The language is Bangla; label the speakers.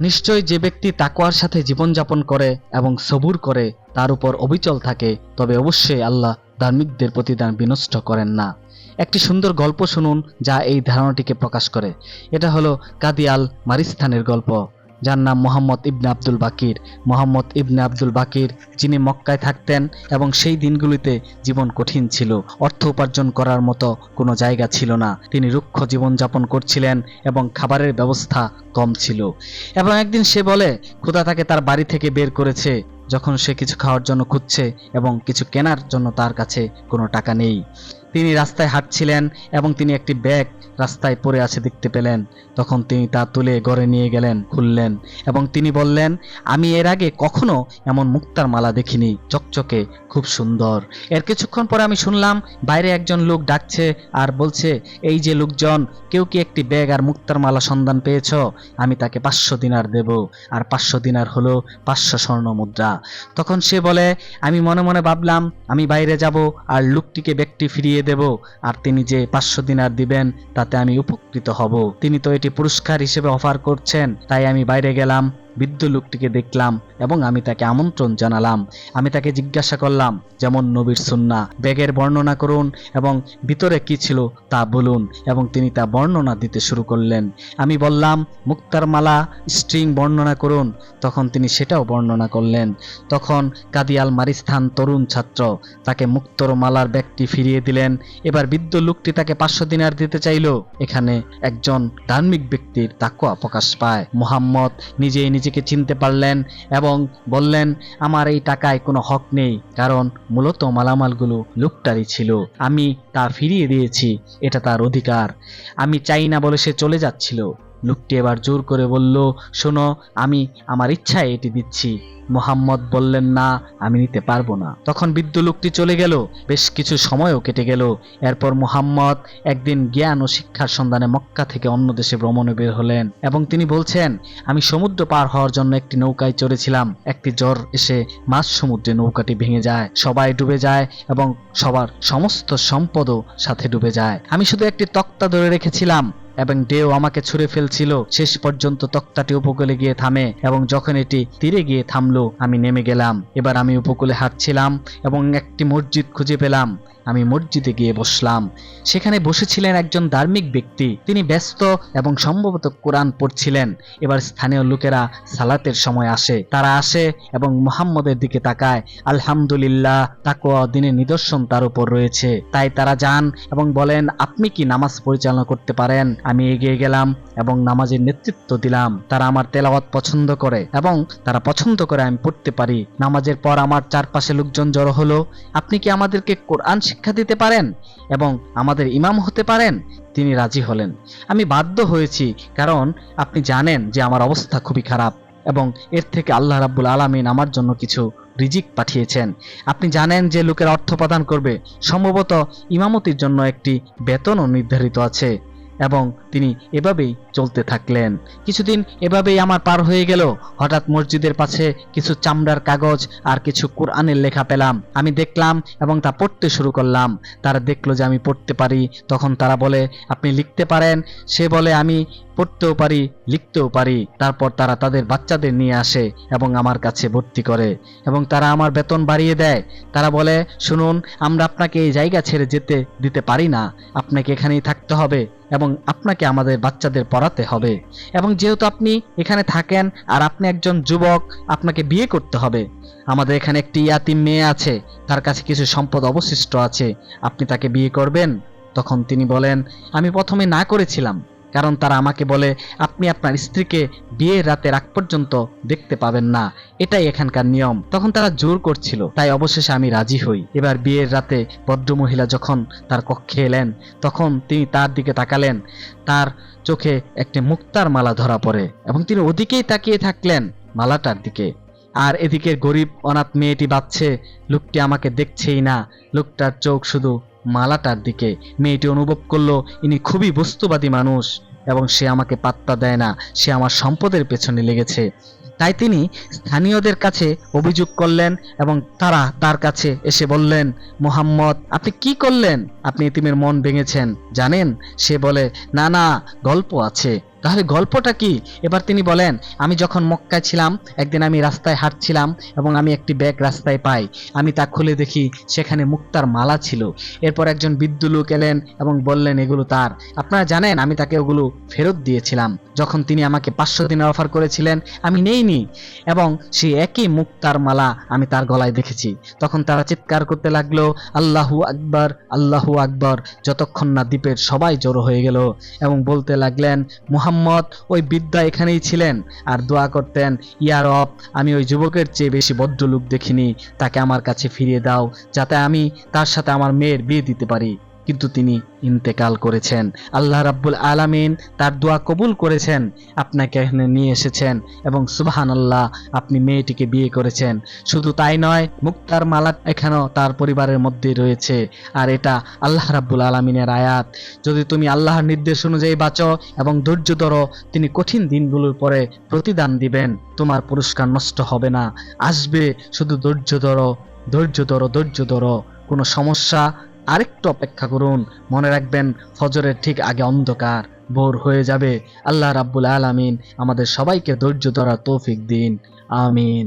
Speaker 1: নিশ্চয় যে ব্যক্তি তাকোয়ার সাথে জীবনযাপন করে এবং সবুর করে, তার উপর অবিচল থাকে, তবে অবশ্যই আল্লাহ ধার্মিকদের প্রতি প্রতিদান বিনষ্ট করেন না। একটি সুন্দর গল্প শুনুন যা এই ধারণাটিকে প্রকাশ করে। এটা হলো কাদিয়াল মারিস্তানের গল্প। যার নাম মোহাম্মদ ইবনে আব্দুল বাকির। মোহাম্মদ ইবনে আব্দুল বাকির যিনি মক্কায় থাকতেন এবং সেই দিনগুলিতে জীবন কঠিন ছিল, অর্থ উপার্জন করার মতো কোনো জায়গা ছিল না। তিনি রুক্ষ জীবনযাপন করছিলেন এবং খাবারের ব্যবস্থা কম ছিল। এবং একদিন সে বলে, খোদা তাকে তার বাড়ি থেকে বের করেছে, যখন সে কিছু খাওয়ার জন্য খুঁজছে এবং কিছু কেনার জন্য তার কাছে কোনো টাকা নেই। তিনি রাস্তায় হাঁটছিলেন এবং তিনি একটি ব্যাগ রাস্তায় পড়ে আছে দেখতে পেলেন। তখন তিনি তা তুলে ঘরে নিয়ে গেলেন, খুললেন এবং তিনি বললেন, আমি এর আগে কখনো এমন মুক্তার মালা দেখিনি। চকচকে, খুব সুন্দর। এর কিছুক্ষণ পরে আমি শুনলাম, বাইরে একজন লোক ডাকছে আর বলছে, এই যে লোকজন, কেউ কি একটি ব্যাগ আর মুক্তার মালা সন্ধান পেয়েছ? আমি তাকে পাঁচশো দিনার দেব। আর পাঁচশো দিনার হলো পাঁচশো স্বর্ণ মুদ্রা। তখন সে বলে, আমি মনে মনে ভাবলাম, আমি বাইরে যাব আর লোকটিকে ব্যক্তি ফিরিয়ে দেব, আর তিনি যে পাঁচশো দিনার দিবেন, তাতে আমি উপকৃত হব। তিনি তো এটি পুরস্কার হিসেবে অফার করছেন, তাই আমি বাইরে গেলাম। বৃদ্ধ লোকটিকে দেখলাম এবং আমি তাকে আমন্ত্রণ জানালাম। আমি তাকে জিজ্ঞাসা করলাম, যেমন নবীর সুন্না ব্যাগের বর্ণনা করুন এবং ভিতরে কি ছিল তা বলুন। এবং তিনি তা বর্ণনা দিতে শুরু করলেন। আমি বললাম, মুক্তার মালা, স্ট্রিং বর্ণনা করুন। তখন তিনি সেটাও বর্ণনা করলেন। তখন কাদিয়াল মারিস্থান তরুণ ছাত্র তাকে মুক্তর মালার ব্যাগটি ফিরিয়ে দিলেন। এবার বৃদ্ধ লোকটি তাকে পাঁচশো দিনার দিতে চাইল। এখানে একজন ধার্মিক ব্যক্তির তাকুয়া প্রকাশ পায়। মোহাম্মদ নিজেই নিজেকে চিনতে পারলেন এবং বললেন, আমার এই টাকায় কোনো হক নেই, কারণ মূলত মালামালগুলো লোকটারই ছিল। আমি তা ফিরিয়ে দিয়েছি, এটা তার অধিকার। আমি চাই না বলে সে চলে যাচ্ছিল। লোকটি এবার জোর করে বলল, শোনো, আমি আমার ইচ্ছায় এটি দিচ্ছি। মোহাম্মদ বললেন, না, আমি নিতে পারব না। তখন বৃদ্ধ লোকটি চলে গেল। বেশ কিছু সময়ও কেটে গেল। এরপর মোহাম্মদ একদিন জ্ঞান ও শিক্ষার সন্ধানে মক্কা থেকে অন্য দেশে ভ্রমণে বের হলেন এবং তিনি বলছেন, আমি সমুদ্র পার হওয়ার জন্য একটি নৌকায় চড়েছিলাম। একটি জ্বর এসে মাঝ সমুদ্রে নৌকাটি ভেঙে যায়। সবাই ডুবে যায় এবং সবার সমস্ত সম্পদও সাথে ডুবে যায়। আমি শুধু একটি তক্তা ধরে রেখেছিলাম। এবং ঢেউ আমাকে ছুঁড়ে ফেলছিল। শেষ পর্যন্ত তক্তাটি উপকূলে গিয়ে থামে এবং যখন এটি তীরে গিয়ে থামলো, আমি নেমে গেলাম। এবার আমি উপকূলে হাঁটছিলাম এবং একটি মসজিদ খুঁজে পেলাম। আমি মসজিদে গিয়ে বসলাম। সেখানে বসেছিলেন একজন ধার্মিক ব্যক্তি। তিনি ব্যস্ত এবং সম্ভবত কোরআন পড়ছিলেন। এবার স্থানীয় লোকেরা সালাতের সময় আসে। তারা আসে এবং মোহাম্মদের দিকে তাকায়। আলহামদুলিল্লাহ, তাকওয়া, দিনের নিদর্শন তার উপর রয়েছে। তাই তারা যান এবং বলেন, আপনি কি নামাজ পরিচালনা করতে পারেন? আমি এগিয়ে গেলাম এবং নামাজের নেতৃত্ব দিলাম। তারা আমার তেলাওয়াত পছন্দ করে এবং তারা পছন্দ করে আমি পড়তে পারি। নামাজের পর আমার চারপাশে লোকজন জড়ো হলো। আপনি কি আমাদেরকে কোরআন শিক্ষা দিতে পারেন এবং আমাদের ইমাম হতে পারেন? তিনি রাজি হলেন। আমি বাধ্য হয়েছি, কারণ আপনি জানেন যে আমার অবস্থা খুবই খারাপ এবং এর থেকে আল্লাহ রাব্বুল আলমিন আমার জন্য কিছু রিজিক পাঠিয়েছেন। আপনি জানেন যে লোকের অর্থ প্রদান করবে। সম্ভবত ইমামতির জন্য একটি বেতনও নির্ধারিত আছে। এবং তিনি এভাবেই চলতে থাকলেন। কিছুদিন এভাবেই আমার পার হয়ে গেল। হঠাৎ মসজিদের পাশে কিছু চামড়ার কাগজ আর কিছু কোরআনের লেখা পেলাম। আমি দেখলাম এবং তা পড়তে শুরু করলাম। তারা দেখল যে আমি পড়তে পারি। তখন তারা বলে, আপনি লিখতে পারেন। সে বলে, আমি পড়তেও পারি, লিখতেও পারি। তারপর তারা তাদের বাচ্চাদের নিয়ে আসে এবং আমার কাছে ভর্তি করে এবং তারা আমার বেতন বাড়িয়ে দেয়। তারা বলে, শুনুন, আমরা আপনাকে এই জায়গা ছেড়ে যেতে, দিতে পারি না। আপনাকে এখানেই থাকতে হবে। এবং আপনাকে আমাদের বাচ্চাদের পড়াতে হবে। এবং যেহেতু আপনি এখানে থাকেন আর আপনি একজন যুবক, আপনাকে বিয়ে করতে হবে। আমাদের এখানে একটি ইয়াতিম মেয়ে আছে, তার কাছে কিছু সম্পদ অবশিষ্ট আছে। আপনি তাকে বিয়ে করবেন, তখন তিনি বলেন, আমি প্রথমে না করেছিলাম। কারণ তারা আমাকে বলে, আপনি আপনার স্ত্রীকে বিয়ের রাতে রাগ পর্যন্ত দেখতে পাবেন না। এটাই এখানকার নিয়ম। তখন তারা জোর করছিল। তাই অবশেষে আমি রাজি হই। এবার বিয়ের রাতে ভদ্রমহিলা যখন তার কক্ষে এলেন, তখন তিনি তার দিকে তাকালেন। তার চোখে একটি মুক্তার মালা ধরা পড়ে এবং তিনি ওদিকেই তাকিয়ে থাকলেন মালাটার দিকে। আর এদিকে গরিব অনাথ মেয়েটি বাচ্চে লোকটি আমাকে দেখছেই না। লোকটার চোখ শুধু মালাটার দিকে। মেয়েটি অনুভব করল, ইনি খুবই বস্তুবাদী মানুষ এবং সে আমাকে পাত্তা দেয় না, সে আমার সম্পদের পেছনে লেগেছে। তাই তিনি স্থানীয়দের কাছে অভিযোগ করলেন এবং তারা তার কাছে এসে বললেন, মোহাম্মদ, আপনি কি করলেন? আপনি ইতিমের মন ভেঙেছেন, জানেন? সে বলে, না না, গল্প আছে। তাহলে গল্পটা কি? এবার তিনি বলেন, আমি যখন মক্কায় ছিলাম, একদিন আমি রাস্তায় হাঁটছিলাম এবং আমি একটি ব্যাগ রাস্তায় পাই। আমি তা খুলে দেখি সেখানে মুক্তার মালা ছিল। এরপর একজন বৃদ্ধ লোক এলেন এবং বললেন, এগুলো তার। আপনারা জানেন, আমি তাকে ওগুলো ফেরত দিয়েছিলাম। যখন তিনি আমাকে পাঁচশো দিনের অফার করেছিলেন, আমি নেইনি এবং সেই একই মুক্তার মালা আমি তার গলায় দেখেছি। তখন তারা চিৎকার করতে লাগল, আল্লাহু আকবর আল্লাহু আকবর। যতক্ষণ না দ্বীপের সবাই জড়ো হয়ে গেল এবং বলতে লাগলেন মুহাম্মদ ওই বিদ্যা এখানেই ছিলেন। আর দোয়া করতেন, ইয়া রব, আমি ওই যুবকের চেয়ে বেশি ভদ্রলোক দেখিনি। তাকে আমার কাছে ফিরিয়ে দাও, যাতে আমি তার সাথে আমার মেয়ের বিয়ে দিতে পারি। কিন্তু তিনি ইন্তেকাল করেছেন। আল্লাহ রাব্বুল আলামিন তার দোয়া কবুল করেছেন, আপনাকে এখানে নিয়ে এসেছেন এবং সুবহান আল্লাহ আপনি মেয়েটিকে বিয়ে করেছেন। শুধু তাই নয়, মুক্তার মালা এখানেও তার পরিবারের মধ্যেই রয়েছে। আর এটা আল্লাহ রাব্বুল আলামিনের আয়াত। যদি তুমি আল্লাহর নির্দেশ অনুযায়ী বাঁচো এবং ধৈর্য ধরো, তিনি কঠিন দিনগুলোর পরে প্রতিদান দিবেন। তোমার পুরস্কার নষ্ট হবে না। আসবে শুধু ধৈর্য ধরো ধৈর্য ধরো ধৈর্য ধরো। কোনো সমস্যা আরেকটু অপেক্ষা করুন। মনে রাখবেন, ফজরের ঠিক আগে অন্ধকার, ভোর হয়ে যাবে। আল্লাহ রাব্বুল আলামিন আমাদের সবাইকে ধৈর্য ধরার তৌফিক দিন। আমিন।